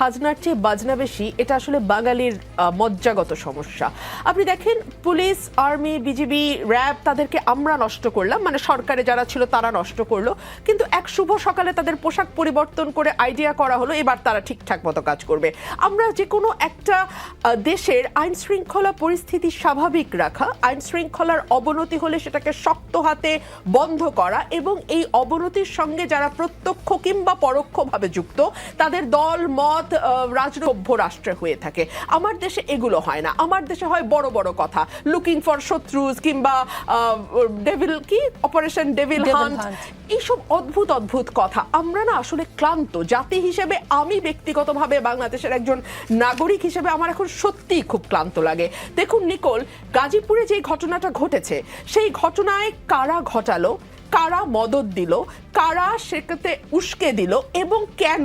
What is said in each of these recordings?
খাজনার চেয়ে বাজনা বেশি, এটা আসলে বাঙালির মজ্জাগত সমস্যা। আপনি দেখেন, পুলিশ, আর্মি, বিজিবি, র্যাব তাদেরকে আমরা নষ্ট করলাম মানে সরকারে যারা ছিল তারা নষ্ট করল, কিন্তু এক শুভ সকালে তাদের পোশাক পরিবর্তন করে আইডিয়া করা হলো, এবার তারা ঠিকঠাক মতো কাজ করবে। আমরা যে কোনো একটা দেশের আইন শৃঙ্খলা পরিস্থিতি স্বাভাবিক রাখা আইন শৃঙ্খলার অবনতি হলে সেটাকে শক্ত হাতে বন্ধ করা এবং এই অবনতির সঙ্গে যারা প্রত্যক্ষ কিংবা পরোক্ষভাবে যুক্ত, তাদের দল, মত রাজসভ্য রাষ্ট্রে হয়ে থাকে। আমার দেশে এগুলো হয় না। আমার দেশে হয় বড় বড় কথা। লুকিং ফর শত্রুজ কিংবা ডেভিল কি? অপারেশন ডেভিল হান্ট এইসব অদ্ভুত অদ্ভুত কথা। আমরা না আসলে ক্লান্ত। জাতি হিসেবে আমি ব্যক্তিগতভাবে বাংলাদেশের একজন নাগরিক হিসেবে আমার এখন সত্যিই খুব ক্লান্ত লাগে। দেখুন নিকোল গাজীপুরে যে ঘটনাটা ঘটেছে সেই ঘটনায় কারা ঘটালো কারা মদত দিল কারা সেটাতে উস্কে দিল এবং কেন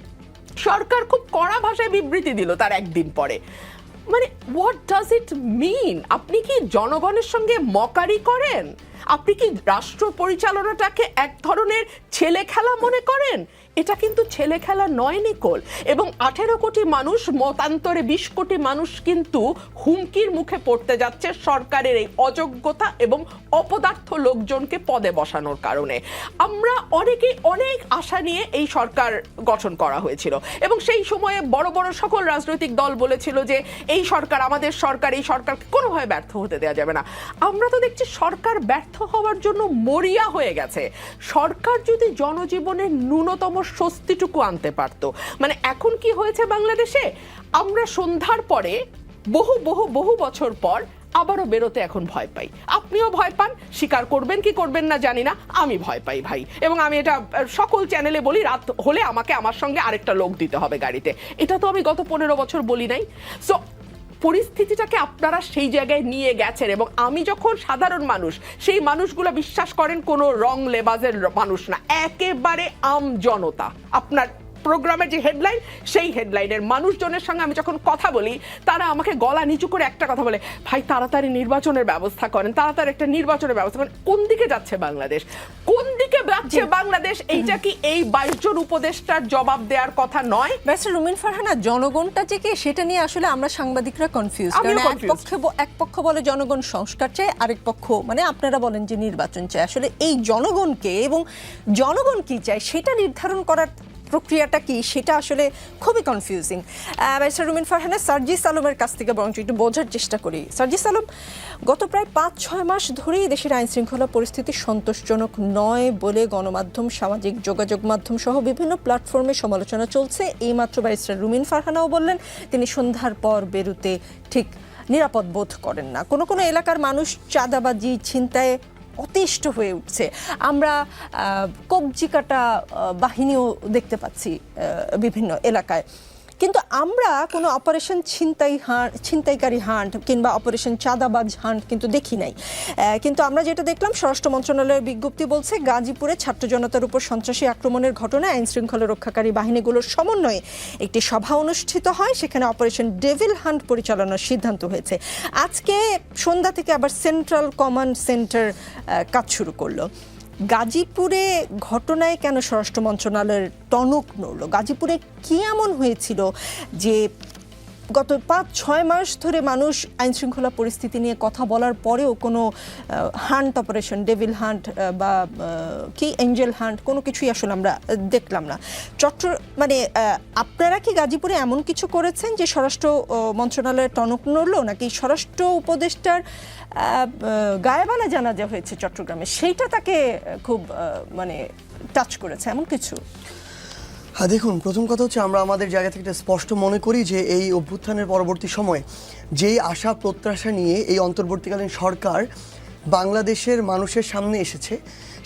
সরকার খুব কড়া ভাষায় বিবৃতি দিল তার একদিন পরে। মানে হোয়াট ডাজ ইট মিন আপনি কি জনগণের সঙ্গে মকারি করেন? আপনি কি রাষ্ট্র পরিচালনাটাকে এক ধরনের ছেলে খেলা মনে করেন? এটা কিন্তু ছেলে খেলা নয়, নিকোল। এবং আঠেরো কোটি মানুষ, মতান্তরে বিশ কোটি মানুষ কিন্তু হুমকির মুখে পড়তে যাচ্ছে সরকারের এই অযোগ্যতা এবং অপদার্থ লোকজনকে পদে বসানোর কারণে। আমরা অনেকে অনেক আশা নিয়ে এই সরকার গঠন করা হয়েছিল। এবং সেই সময়ে বড় বড় সকল রাজনৈতিক দল বলেছিল যে, এই সরকার আমাদের সরকার, এই সরকার কোনোভাবে ব্যর্থ হতে দেওয়া যাবে না। আমরা তো দেখছি সরকার ব্যর্থ হওয়ার জন্য মরিয়া হয়ে গেছে। সরকার যদি জনজীবনের ন্যূনতম স্বস্তিটুকু আনতে পারতো। মানে এখন কি হয়েছে বাংলাদেশে? আমরা সন্ধ্যার পরে বহু বহু বহু বছর পর আবারও বেরোতে এখন ভয় পাই। আপনিও ভয় পান, স্বীকার করবেন কি করবেন না জানি না, আমি ভয় পাই ভাই। এবং আমি এটা সকল চ্যানেলে বলি, রাত হলে আমাকে আমার সঙ্গে আরেকটা লোক দিতে হবে গাড়িতে। এটা তো আমি গত পনেরো বছর বলি নাই। সো পরিস্থিতিটাকে আপনারা সেই জায়গায় নিয়ে গেছেন এবং আমি যখন সাধারণ মানুষ, সেই মানুষগুলো বিশ্বাস করেন কোনো রং লেবাজের মানুষ না, একেবারে আম জনতা। আপনার প্রোগ্রামের যে হেডলাইন সেই হেডলাইনের মানুষজনের সঙ্গে আমি যখন কথা বলি তারা আমাকে গলা নিচু করে একটা কথা বলে ভাই তাড়াতাড়ি নির্বাচনের ব্যবস্থা করেন তাড়াতাড়ি একটা নির্বাচনের ব্যবস্থা করেন। কোন দিকে যাচ্ছে বাংলাদেশ? কোন দিকে যাচ্ছে বাংলাদেশ? এইটা কি এই বাইশ জন উপদেষ্টার জবাব দেওয়ার কথা নয়? ব্যারিস্টার রুমিন ফারহানা জনগণটা যে কে সেটা নিয়ে আসলে আমরা সাংবাদিকরা কনফিউজ কারণ এক পক্ষে এক পক্ষ বলে জনগণ সংস্কার চায় আরেক পক্ষ মানে আপনারা বলেন যে নির্বাচন চায়। আসলে এই জনগণকে এবং জনগণ কি চায় সেটা নির্ধারণ করার প্রক্রিয়াটা কি? সেটা আসলে খুবই কনফিউজিং ব্যারিস্টার রুমিন ফারহানা, সার্জিস আলমের কাছ থেকে বরঞ্চ একটু বোঝার চেষ্টা করি। সার্জিস আলম, গত প্রায় পাঁচ ছয় মাস ধরেই দেশের আইন শৃঙ্খলা পরিস্থিতি সন্তোষজনক নয় বলে গণমাধ্যম, সামাজিক যোগাযোগ মাধ্যম সহ বিভিন্ন প্ল্যাটফর্মে সমালোচনা চলছে। এইমাত্র ব্যারিস্টার রুমিন ফারহানাও বললেন, তিনি সন্ধ্যার পর বেরুতে ঠিক নিরাপদ বোধ করেন না। কোনো কোনো এলাকার মানুষ চাঁদাবাজি ছিনতায় অতিষ্ঠ হয়ে উঠছে। আমরা কবজি কাটা বাহিনীও দেখতে পাচ্ছি বিভিন্ন এলাকায়। কিন্তু আমরা কোনো অপারেশন ছিনতাই হান্ট ছিনতাইকারী হান্ট কিংবা অপারেশন চাঁদাবাজ হান্ট কিন্তু দেখি নাই। কিন্তু আমরা যেটা দেখলাম, স্বরাষ্ট্র মন্ত্রণালয়ের বিজ্ঞপ্তি বলছে, গাজীপুরে ছাত্র জনতার উপর সন্ত্রাসী আক্রমণের ঘটনায় আইন শৃঙ্খলা রক্ষাকারী বাহিনীগুলোর সমন্বয়ে একটি সভা অনুষ্ঠিত হয়। সেখানে অপারেশন ডেভিল হান্ট পরিচালনার সিদ্ধান্ত হয়েছে। আজকে সন্ধ্যা থেকে আবার সেন্ট্রাল কমান্ড সেন্টার কাজ শুরু করল। গাজীপুরে ঘটনায় কেন স্বরাষ্ট্র মন্ত্রণালয়ের টনক নড়ল? গাজীপুরে কি এমন হয়েছিল যে গত পাঁচ, ছয় মাস ধরে মানুষ আইন শৃঙ্খলা পরিস্থিতি নিয়ে কথা বলার পরেও কোনো হান্ট অপারেশন, ডেভিল হান্ট বা কি, এঞ্জেল হান্ট, কোনো কিছুই আসলে আমরা দেখলাম না। চট্ট মানে আপনারা কি গাজীপুরে এমন কিছু করেছেন যে স্বরাষ্ট্র মন্ত্রণালয়ের টনক নড়লো, নাকি স্বরাষ্ট্র উপদেষ্টার গায়েবালা জানাজা হয়েছে চট্টগ্রামে। সেইটা তাকে খুব মানে টাচ করেছে। এমন কিছু? হ্যাঁ দেখুন, প্রথম কথা হচ্ছে আমরা আমাদের জায়গা থেকে স্পষ্ট মনে করি যে এই অভ্যুত্থানের পরবর্তী সময়ে যেই আশা, প্রত্যাশা নিয়ে এই অন্তর্বর্তীকালীন সরকার বাংলাদেশের মানুষের সামনে এসেছে,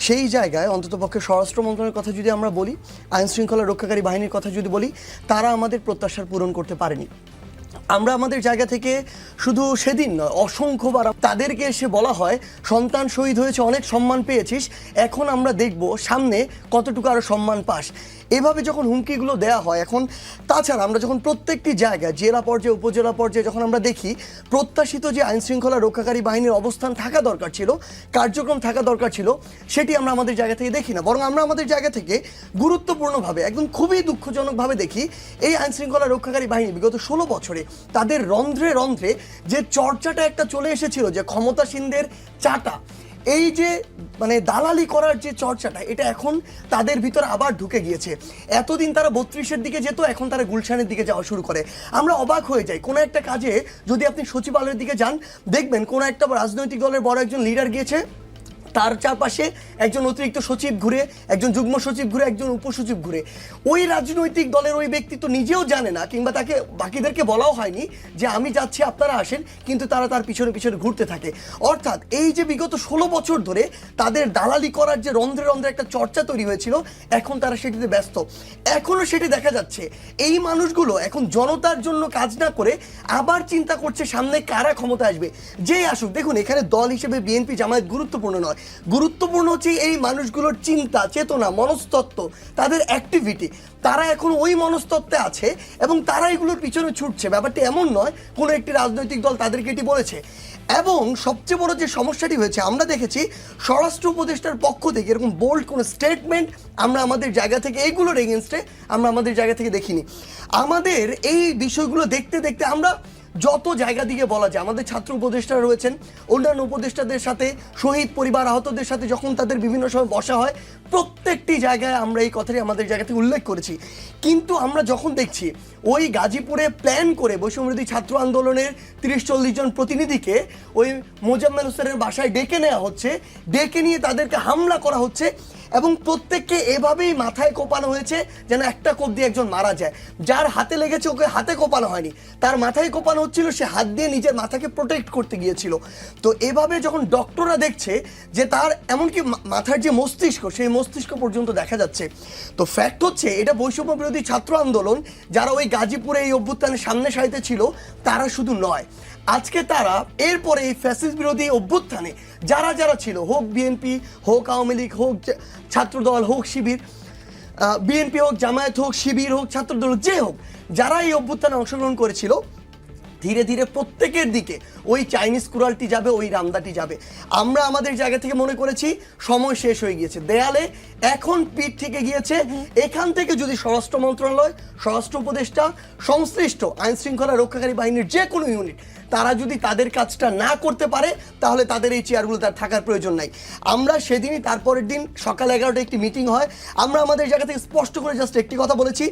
সেই জায়গায় অন্ততপক্ষে স্বরাষ্ট্র মন্ত্রণালয়ের কথা যদি আমরা বলি আইন শৃঙ্খলা রক্ষাকারী বাহিনীর কথা যদি বলি, তারা আমাদের প্রত্যাশার পূরণ করতে পারেনি। আমরা আমাদের জায়গা থেকে শুধু সেদিন নয়, অসংখ্যবার তাদেরকে এসে বলা হয়, সন্তান শহীদ হয়েছে, অনেক সম্মান পেয়েছিস। এখন আমরা দেখব সামনে কতটুকু আরও সম্মান পাস। এভাবে যখন হুমকিগুলো দেওয়া হয়, এখন তাছাড়া আমরা যখন প্রত্যেকটি জায়গায়, জেলা পর্যায়ে, উপজেলা পর্যায়ে যখন আমরা দেখি, প্রত্যাশিত যে আইন শৃঙ্খলা রক্ষাকারী বাহিনীর অবস্থান থাকা দরকার ছিল, কার্যক্রম থাকা দরকার ছিল, সেটি আমরা আমাদের জায়গা থেকে দেখি না। বরং আমরা আমাদের জায়গা থেকে গুরুত্বপূর্ণভাবে, একদম খুবই দুঃখজনকভাবে দেখি, এই আইন শৃঙ্খলা রক্ষাকারী বাহিনী বিগত ষোলো বছরে তাদের রন্ধ্রে রন্ধ্রে যে চর্চাটা একটা চলে এসেছিল, যে ক্ষমতাসীনদের চাটা এই যে মানে দালালি করার যে চর্চাটা, এটা এখন তাদের ভিতরে আবার ঢুকে গিয়েছে। এতদিন তারা বত্রিশের দিকে যেত, এখন তারা গুলশানের দিকে যাওয়া শুরু করে। আমরা অবাক হয়ে যাই, কোনো একটা কাজে যদি আপনি সচিবালয়ের দিকে যান, দেখবেন কোনো একটা রাজনৈতিক দলের বড় একজন লিডার গিয়েছে। তার চারপাশে একজন অতিরিক্ত সচিব ঘুরে, একজন যুগ্ম সচিব ঘুরে, একজন উপসচিব ঘুরে। ওই রাজনৈতিক দলের ওই ব্যক্তি তো নিজেও জানে না, কিংবা তাকে, বাকিদেরকে বলাও হয়নি যে আমি যাচ্ছি, আপনারা আসেন, কিন্তু তারা তার পিছনে পিছনে ঘুরতে থাকে। অর্থাৎ এই যে বিগত ষোলো বছর ধরে তাদের দালালি করার যে রন্ধ্রে রন্ধ্রে একটা চর্চা তৈরি হয়েছিল, এখন তারা সেটিতে ব্যস্ত। এখনও সেটি দেখা যাচ্ছে, এই মানুষগুলো এখন জনতার জন্য কাজ না করে আবার চিন্তা করছে সামনে কারা ক্ষমতা আসবে। যেই আসুক, দেখুন, এখানে দল হিসেবে বিএনপি জামায়াত গুরুত্বপূর্ণ নয় গুরুত্বপূর্ণ হচ্ছে এই মানুষগুলোর চিন্তা, চেতনা, মনস্তত্ত্ব, তাদের অ্যাক্টিভিটি তারা এখন ওই মনস্তত্ত্বে আছে এবং তারা এগুলোর পিছনে ছুটছে। ব্যাপারটি এমন নয়, কোনো একটি রাজনৈতিক দল তাদেরকে এটি বলেছে। এবং সবচেয়ে বড় যে সমস্যাটি হয়েছে, আমরা দেখেছি স্বরাষ্ট্র উপদেষ্টার পক্ষ থেকে এরকম বোল্ড কোনো স্টেটমেন্ট আমরা আমাদের জায়গা থেকে এইগুলোর এগেনস্টে আমরা আমাদের জায়গা থেকে দেখিনি। আমাদের এই বিষয়গুলো দেখতে দেখতে আমরা যত জায়গা দিকে বলা যায়, আমাদের ছাত্র উপদেষ্টারা রয়েছেন, অন্যান্য উপদেষ্টাদের সাথে, শহীদ পরিবার আহতদের সাথে যখন তাদের বিভিন্ন সময় বসা হয়, প্রত্যেকটি জায়গায় আমরা এই কথাটি আমাদের জায়গা থেকে উল্লেখ করেছি। কিন্তু আমরা যখন দেখছি, ওই গাজীপুরে প্ল্যান করে বৈষম্যবিরোধী ছাত্র আন্দোলনের তিরিশ চল্লিশ জন প্রতিনিধিকে ওই মোজাম্মেল হোসেনের বাসায় ডেকে নেওয়া হচ্ছে, ডেকে নিয়ে তাদেরকে হামলা করা হচ্ছে এবং প্রত্যেককে এভাবেই মাথায় কোপানো হয়েছে যেন একটা কোপ দিয়ে একজন মারা যায়। যার হাতে লেগেছে ওকে হাতে কোপানো হয়নি। তার মাথায় কোপানো হচ্ছিল, সে হাত দিয়ে নিজের মাথাকে প্রোটেক্ট করতে গিয়েছিল। তো এভাবে যখন ডক্টররা দেখছে যে তার এমনকি মাথার যে মস্তিষ্ক, সেই মস্তিষ্ক পর্যন্ত দেখা যাচ্ছে। তো ফ্যাক্ট হচ্ছে, এটা বৈষম্য বিরোধী ছাত্র আন্দোলন যারা ওই গাজীপুরে এই অভ্যুত্থানের সামনে সারিতে ছিল, তারা শুধু নয়। আজকে তারা এরপরে এই ফ্যাসিস বিরোধী অভ্যুত্থানে যারা যারা ছিল, হোক বিএনপি হোক আওয়ামী লীগ, হোক ছাত্রদল, হোক শিবির বিএনপি হোক জামায়াত হোক শিবির হোক ছাত্রদল, যে হোক, যারা এই অভ্যুত্থানে অংশগ্রহণ করেছিল, ধীরে ধীরে প্রত্যেকের দিকে ওই চাইনিজ কুড়ালটি যাবে, ওই রামদাটি যাবে। আমরা আমাদের জায়গা থেকে মনে করেছি সময় শেষ হয়ে গিয়েছে। দেয়ালে এখন পিঠ থেকে গিয়েছে। এখান থেকে যদি স্বরাষ্ট্র মন্ত্রণালয়, স্বরাষ্ট্র উপদেষ্টা, সংশ্লিষ্ট আইন শৃঙ্খলা রক্ষাকারী বাহিনীর যে কোনো ইউনিট তারা যদি তাদের কাজটা না করতে পারে, তাহলে তাদের এই চেয়ারগুলো তার থাকার প্রয়োজন নাই। আমরা সেদিনই তারপরের দিন সকাল এগারোটা একটি মিটিং হয়। আমরা আমাদের জায়গা থেকে স্পষ্ট করে জাস্ট একটি কথা বলেছি।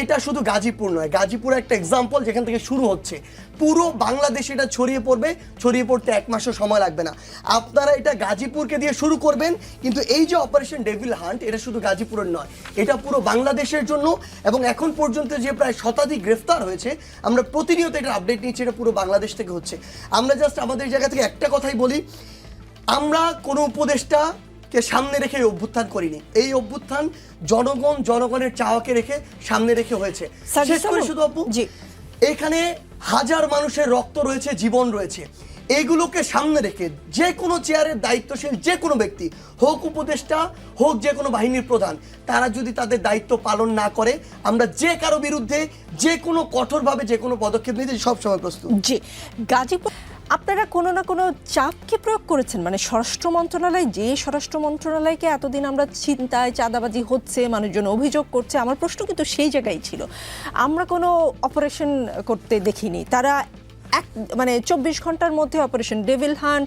এটা শুধু গাজীপুর নয়, গাজীপুর একটা এক্সাম্পল যেখান থেকে শুরু হচ্ছে। পুরো বাংলাদেশে এটা ছড়িয়ে পড়বে ছড়িয়ে পড়তে এক মাসও সময় লাগবে না। আপনারা এটা গাজীপুরকে দিয়ে শুরু করবেন কিন্তু এই যে অপারেশন ডেভিল হান্ট এটা শুধু গাজীপুরের নয় এটা পুরো বাংলাদেশের জন্য এবং এখন পর্যন্ত যে প্রায় শতাধিক গ্রেফতার হয়েছে আমরা প্রতিনিয়ত এটা আপডেট নিচ্ছি এটা পুরো বাংলাদেশ থেকে হচ্ছে। আমরা জাস্ট আমাদের জায়গা থেকে একটা কথাই বলি আমরা কোনো উপদেষ্টাকে সামনে রেখে এই অভ্যুত্থান করিনি। এই অভ্যুত্থান জনগণ জনগণের চাওয়াকে রেখে সামনে রেখে হয়েছে। শেষ করে শুধু আপু জি। এখানে হাজার মানুষের রক্ত রয়েছে, জীবন রয়েছে। এগুলোকে সামনে রেখে যে কোনো চেয়ারের দায়িত্বশীল যে কোনো ব্যক্তি, হোক উপদেষ্টা, হোক যে কোনো বাহিনীর প্রধান, তারা যদি তাদের দায়িত্ব পালন না করে, আমরা যে কারও বিরুদ্ধে যে কোনো কঠোরভাবে যে কোনো পদক্ষেপ নিতে সবসময় প্রস্তুত। জি। গাজীপুর আপনারা কোনো না কোনো চাপকে প্রয়োগ করেছেন? মানে স্বরাষ্ট্র মন্ত্রণালয়, যে স্বরাষ্ট্র মন্ত্রণালয়কে এতদিন আমরা চিন্তায় চাঁদাবাজি হচ্ছে, মানুষজন অভিযোগ করছে, আমার প্রশ্ন কিন্তু সেই জায়গায় ছিল। আমরা কোনো অপারেশন করতে দেখিনি। তারা এক মানে চব্বিশ ঘণ্টার মধ্যে অপারেশন ডেভিল হান্ট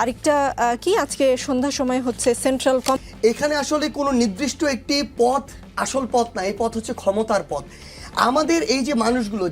আরেকটা কি আজকে সন্ধ্যার সময় হচ্ছে সেন্ট্রাল কম এখানে আসলে কোনো নির্দিষ্ট একটি পথ, আসল পথ না, এই পথ হচ্ছে ক্ষমতার পথ। আমাদের এই যে মানুষগুলো